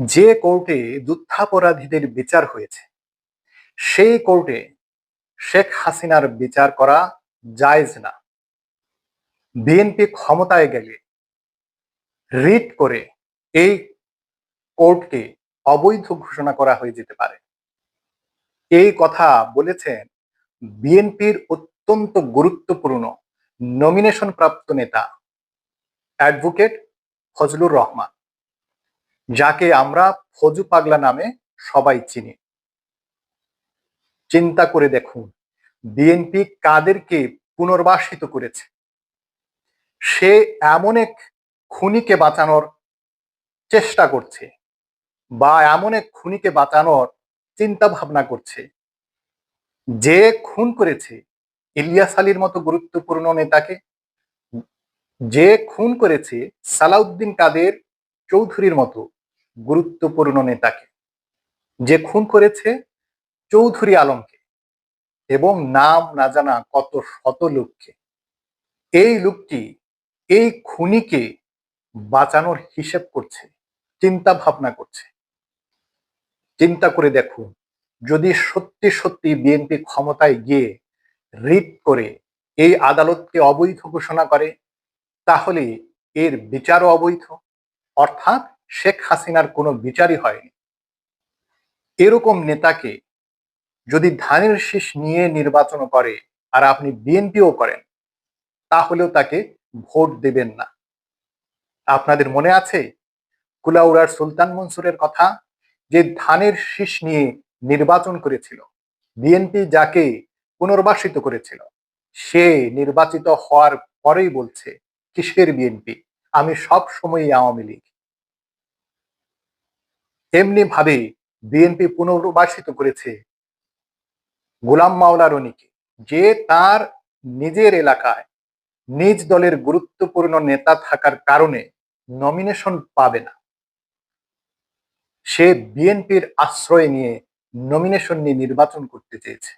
যে কোর্টে যুদ্ধাপরাধীদের বিচার হয়েছে, সেই কোর্টে শেখ হাসিনার বিচার করা জায়েজ না। বিএনপি ক্ষমতায় গেলে রিট করে এই কোর্টকে অবৈধ ঘোষণা করা হয়ে যেতে পারে। এই কথা বলেছেন বিএনপির অত্যন্ত গুরুত্বপূর্ণ নমিনেশন প্রাপ্ত নেতা অ্যাডভোকেট ফজলুর রহমান। যাকে আমরা ফজু পাগলা নামে সবাই চিনি। চিন্তা করে দেখুন, বিএনপি কাদেরকে পুনর্বাসিত করেছে? সে এমন এক খুনিকে বাঁচানোর চেষ্টা করছে বা এমন এক খুনিকে বাঁচানোর চিন্তা ভাবনা করছে। যে খুন করেছে ইলিয়াস আলীর মতো গুরুত্বপূর্ণ নেতাকে, যে খুন করেছে সালাউদ্দিন কাদের চৌধুরীর মতো গুরুত্বপূর্ণ নেতাকে। যে খুন করেছে চৌধুরী আলমকে এবং নাম না জানা কত শত লোককে। এই লোকটি এই খুনিকে বাঁচানোর হিসেব করছে, চিন্তা ভাবনা করছে। চিন্তা করে দেখুন, যদি সত্যি সত্যি বিএনপি ক্ষমতায় গিয়ে রিট করে এই আদালতকে অবৈধ ঘোষণা করে, তাহলে এর বিচারও অবৈধ। অর্থাৎ শেখ হাসিনার কোনো বিচারই হয়নি। এরকম নেতাকে যদি ধানের শীষ নিয়ে নির্বাচন করে আর আপনি বিএনপিও করেন, তাহলেও তাকে ভোট দেবেন না। আপনাদের মনে আছে কুলাউড়ার সুলতান মনসুরের কথা? যে ধানের শীষ নিয়ে নির্বাচন করেছিল, বিএনপি যাকে পুনর্বাসিত করেছিল, সে নির্বাচিত হওয়ার পরেই বলছে, কিসের বিএনপি? আমি সব সময়ই আওয়ামী লীগ। এমনি ভাবে বিএনপি পুনর্বাসিত করেছে গোলাম মাওলা রনিকে, যে তার নিজের এলাকায় নিজ দলের গুরুত্বপূর্ণ নেতা থাকার কারণে নমিনেশন পাবে না। সে বিএনপির আশ্রয় নিয়ে নমিনেশন নিয়ে নির্বাচন করতে চেয়েছে।